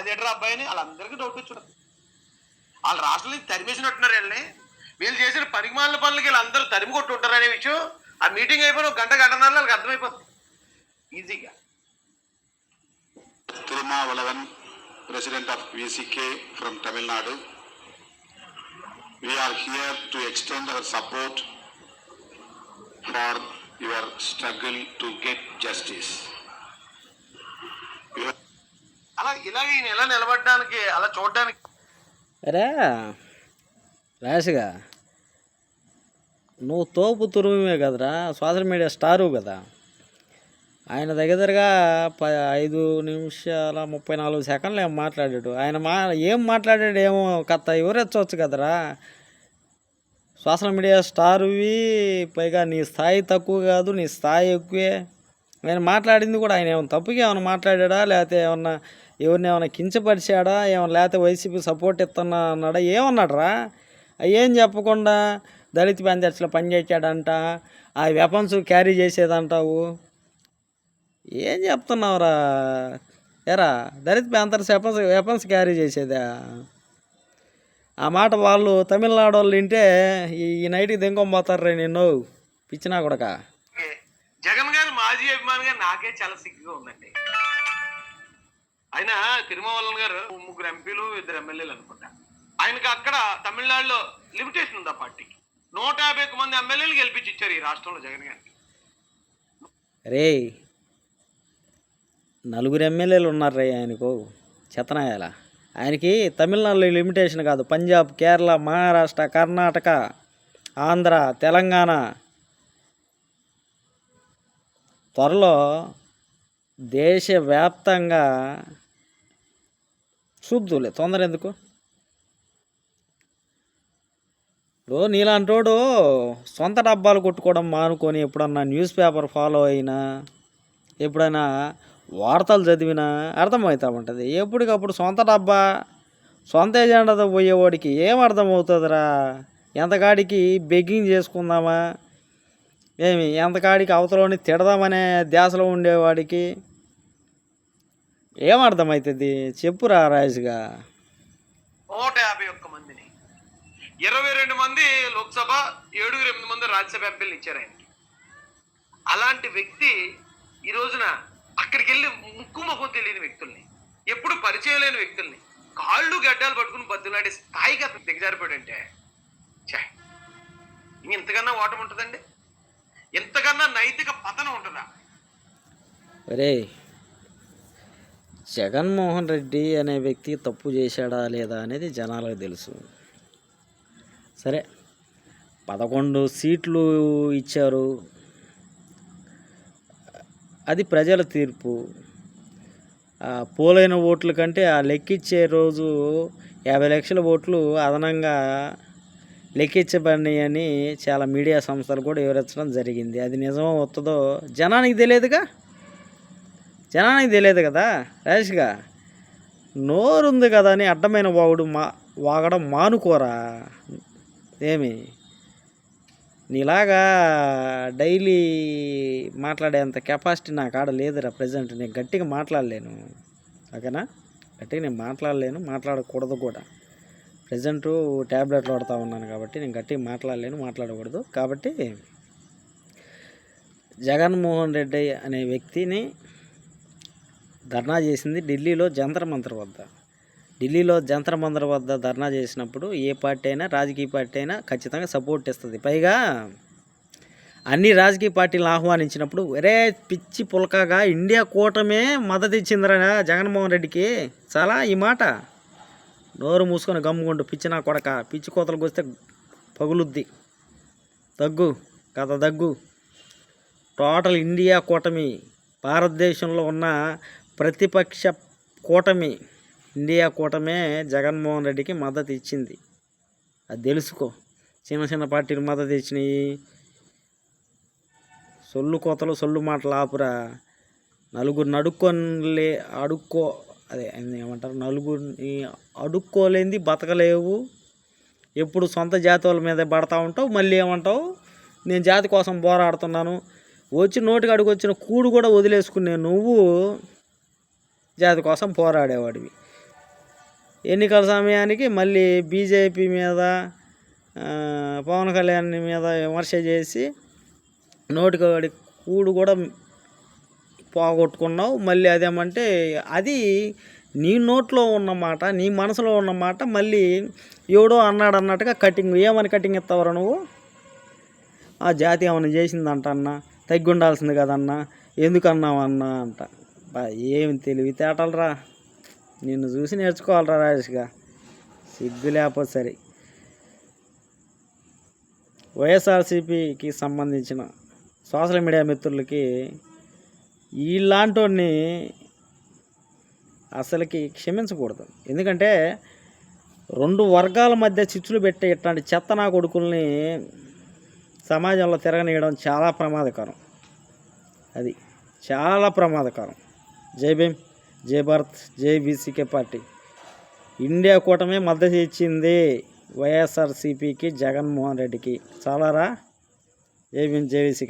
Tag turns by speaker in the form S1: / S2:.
S1: ఎలా తిట్టరు అబ్బాయిని? వాళ్ళందరికీ డౌట్ వచ్చాడు వాళ్ళు రాష్ట్రం నుంచి తరిమేసినట్టున్నారు వీళ్ళని. వీళ్ళు చేసిన పనికిమాలిన పనులకి వీళ్ళందరూ తరిమి కొట్టుంటారు అనే విషయం ఆ మీటింగ్ అయిపోయిన ఒక గంట గంటన్నర వాళ్ళకి అర్థమైపోతుంది. ఈజీగా.
S2: Tirumavalavan, president of VCK from Tamil Nadu Nadu. We are here to extend our support for your struggle to get justice.
S1: అలా ఇలాగే ఈయన ఎలా నిలబడడానికి అలా చూడడానికి.
S3: అరే రాశిగా నువ్వు తోపు తురుమే కదరా సోషల్ మీడియా స్టారు కదా. ఆయన దగ్గరగా ప ఐదు నిమిషాల ముప్పై నాలుగు సెకండ్లు ఏం మాట్లాడాడు. ఆయన మా ఏం మాట్లాడాడు ఏమో కథ ఎవరెచ్చవచ్చు కదరా. సోషల్ మీడియా స్టారువి పైగా నీ స్థాయి తక్కువ కాదు నీ స్థాయి ఎక్కువే. నేను మాట్లాడింది కూడా ఆయన ఏమైనా తప్పుగా ఏమైనా మాట్లాడాడా? లేకపోతే ఏమన్నా ఎవరిని ఏమైనా కించపరిచాడా? ఏమైనా లేకపోతే వైసీపీ సపోర్ట్ ఇస్తున్నా అన్నాడా? ఏమన్నాడరా? ఏం చెప్పకుండా దళిత పంచాయతీలో పనిచేసాడంట ఆ వెపన్స్ క్యారీ చేసేదంటావు. ఏం చెప్తున్నావురా? ఎరా Dalit Panthers weapons weapons carry చేసేదా? ఆ మాట వాళ్ళు తమిళనాడు వాళ్ళు వింటే ఈ నైట్కి నైట్కి దింకొనిపోతారు రే నిన్ను పిచ్చినా కొడక.
S1: మాజీ అభిమానిగా నాకే చాలా సిగ్గుగా ఉందండి. ఆయన తిరుమలన్ గారు ముగ్గురు ఎంపీలు ఇద్దరు ఎమ్మెల్యేలు అనుకుంటా. ఆయనకి అక్కడ తమిళనాడులో లిమిటేషన్ ఉంది ఆ పార్టీకి? నూట యాభై మంది ఎమ్మెల్యేలు గెలిపించి ఇచ్చారు ఈ రాష్ట్రంలో జగన్ గారికి
S3: రే నలుగురు ఎమ్మెల్యేలు ఉన్నారు రే ఆయనకు చెతనాయాల ఆయనకి తమిళనాడులో లిమిటేషన్ కాదు. పంజాబ్ కేరళ మహారాష్ట్ర కర్ణాటక ఆంధ్ర తెలంగాణ త్వరలో దేశవ్యాప్తంగా చూద్దులే తొందర ఎందుకు ఇప్పుడు నీలాంటోడు సొంత డబ్బాలు కొట్టుకోవడం మానుకొని ఎప్పుడన్నా న్యూస్ పేపర్ ఫాలో అయినా ఎప్పుడైనా వార్తలు చదివినా అర్థమవుతా ఉంటుంది ఎప్పటికప్పుడు సొంత డబ్బా సొంత ఎజెండాతో పోయేవాడికి ఏం అర్థమవుతుందిరా? ఎంతకాడికి బెగ్గింగ్ చేసుకుందామా? ఏమి? ఎంతకాడికి అవతలని తిడదామనే ధ్యాసలో ఉండేవాడికి ఏం అర్థమవుతుంది చెప్పురా రాజుగా.
S1: నూట యాభై ఒక్క మందిని. ఇరవై రెండు మంది లోక్సభ ఏడుగురు ఎనిమిది మంది రాజ్యసభ ఎంపీలు ఇచ్చారు ఆయనకి. అలాంటి వ్యక్తి ఈ రోజున అక్కడికి వెళ్ళి ముక్కు ముఖం తెలియని వ్యక్తుల్ని ఎప్పుడు పరిచయం లేని వ్యక్తుల్ని కాళ్ళు గడ్డాలు పట్టుకుని బద్దులాడే స్థాయికి అతను దిగజారిపోయాడంటే ఛే ఇంతకన్నా ఓటమి ఉంటుందండి ఎంతకన్నా నైతిక పతనం ఉంటుందా?
S3: అరే జగన్మోహన్ రెడ్డి అనే వ్యక్తి తప్పు చేశాడా లేదా అనేది జనాలకు తెలుసు. సరే పదకొండు సీట్లు ఇచ్చారు. అది ప్రజల తీర్పు. పోలైన ఓట్ల కంటే ఆ లెక్కిచ్చే రోజు యాభై లక్షల ఓట్లు అదనంగా లెక్కించబడినాయి అని చాలా మీడియా సంస్థలు కూడా వివరించడం జరిగింది. అది నిజమో వస్తుందో జనానికి తెలియదుగా? జనానికి తెలియదు కదా రాజేష్గా నోరుంది కదా అని అడ్డమైన వాగుడు మా వాగడం మానుకోరా? ఏమి? నీలాగా డైలీ మాట్లాడేంత కెపాసిటీ నా కాడ లేదురా ప్రజెంట్. నేను గట్టిగా మాట్లాడలేను. ఓకేనా? గట్టిగా నేను మాట్లాడలేను మాట్లాడకూడదు కూడా. ప్రజెంట్ ట్యాబ్లెట్లు వాడుతూ ఉన్నాను కాబట్టి నేను గట్టి మాట్లాడలేను మాట్లాడకూడదు. కాబట్టి జగన్మోహన్ రెడ్డి అనే వ్యక్తిని ధర్నా చేసింది ఢిల్లీలో జంతర్ మంతర్ వద్ద. ఢిల్లీలో జంతర్ మంతర్ వద్ద ధర్నా చేసినప్పుడు ఏ పార్టీ అయినా రాజకీయ పార్టీ అయినా ఖచ్చితంగా సపోర్ట్ ఇస్తుంది. పైగా అన్ని రాజకీయ పార్టీలను ఆహ్వానించినప్పుడు ఒరే పిచ్చి పుల్కగా ఇండియా కూటమే మద్దతు ఇచ్చిందిరా జగన్మోహన్ రెడ్డికి. చాలా ఈ మాట. నోరు మూసుకొని గమ్ముకుంటూ పిచ్చి నా కొడక. పిచ్చి కోతలకు వస్తే పగులుద్ది. దగ్గు. కథ దగ్గు. టోటల్ ఇండియా కూటమి. భారతదేశంలో ఉన్న ప్రతిపక్ష కూటమి. ఇండియా కూటమే జగన్మోహన్ రెడ్డికి మద్దతు ఇచ్చింది. అది తెలుసుకో. చిన్న చిన్న పార్టీలు మద్దతు ఇచ్చినాయి. సొల్లు కోతలు సొల్లు మాటలు ఆపురా. నలుగురు నడుక్కొని అడుక్కో అదే ఏమంటారు నలుగురిని అడుక్కోలేంది బతకలేవు. ఎప్పుడు సొంత జాతి వాళ్ళ మీద పడతా ఉంటావు మళ్ళీ ఏమంటావు నేను జాతి కోసం పోరాడుతున్నాను. వచ్చి నోటికి అడుగు వచ్చిన కూడు కూడా వదిలేసుకునే నువ్వు జాతి కోసం పోరాడేవాడివి. ఎన్నికల సమయానికి మళ్ళీ బీజేపీ మీద పవన్ కళ్యాణ్ మీద విమర్శ చేసి నోటికి కూడు కూడా పోగొట్టుకున్నావు. మళ్ళీ అదేమంటే అది నీ నోట్లో ఉన్నమాట నీ మనసులో ఉన్న మాట మళ్ళీ ఎవడో అన్నాడు అన్నట్టుగా కటింగ్ ఏమని కటింగ్ ఇస్తావరా నువ్వు? ఆ జాతి ఏమైనా చేసిందంట అన్న? తగ్గి ఉండాల్సింది కదన్నా ఎందుకన్నావన్నా అంట. ఏమి తెలివితేటలరా. నిన్ను చూసి నేర్చుకోవాలరా రాజేష్గా. సిగ్గు లేకపోతే సరే. వైఎస్ఆర్సీపీకి సంబంధించిన సోషల్ మీడియా మిత్రులకి ఇలాంటి అసలుకి క్షమించకూడదు. ఎందుకంటే రెండు వర్గాల మధ్య చిచ్చులు పెట్టే ఇట్లాంటి చెత్త నా కొడుకుల్ని సమాజంలో తిరగనీయడం చాలా ప్రమాదకరం. అది చాలా ప్రమాదకరం. జై భీమ్ జై భారత్ జై బీసీకే పార్టీ. ఇండియా కూటమి మద్దతు ఇచ్చింది వైఎస్ఆర్సీపీకి జగన్మోహన్ రెడ్డికి. చాలారా? జై భీమ్ జై బీసీకే